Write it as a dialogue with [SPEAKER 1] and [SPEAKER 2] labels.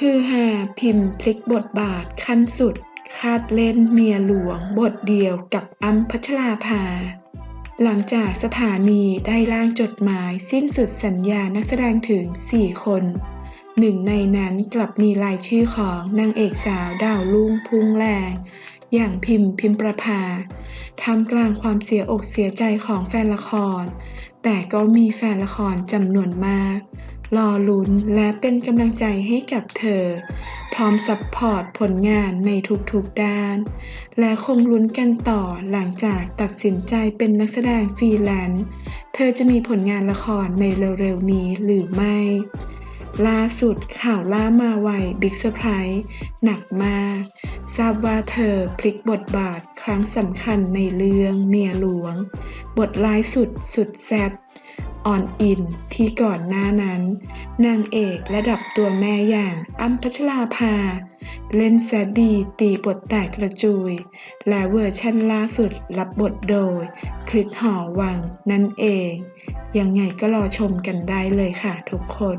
[SPEAKER 1] ฮือฮาพิมพ์พลิกบทบาทขั้นสุด คาดเล่นเมียหลวงบทเดียวกับอัมพัชราภา หลังจากสถานีได้ร่างจดหมายสิ้นสุดสัญญานักแสดงถึง 4 คน หนึ่งในนั้นกลับมีรายชื่อของนางเอกสาวดาวรุ่งพุ่งแรง อย่างพิมพ์พิมประภาทำกลางความเสียอกเสียใจของแฟนละคร แต่ก็มีแฟนละครจำนวนมาก รอลุ้นและเป็นกำลังใจให้กับเธอ พร้อมซัพพอร์ตผลงานในทุกๆด้าน และคงลุ้นกันต่อหลังจากตัดสินใจเป็นนักแสดงฟรีแลนซ์ เธอจะมีผลงานละครในเร็วๆนี้หรือไม่ ล่าสุดข่าวล่ามาไวบิ๊กเซอร์ไพรส์หนักมาก ทราบว่าเธอพลิกบทบาทครั้งสำคัญในเรื่องเมียหลวง บทร้ายสุดสุดแซบอ่อนอินที่ก่อนหน้านั้น นางเอกระดับตัวแม่อย่างอ้ำพัชราภา เล่นแซดดีตีบทแตกกระจุย และเวอร์ชั่นล่าสุดรับบทโดย คริสหอวังนั่นเอง ยังไงก็รอชมกันได้เลยค่ะทุกคน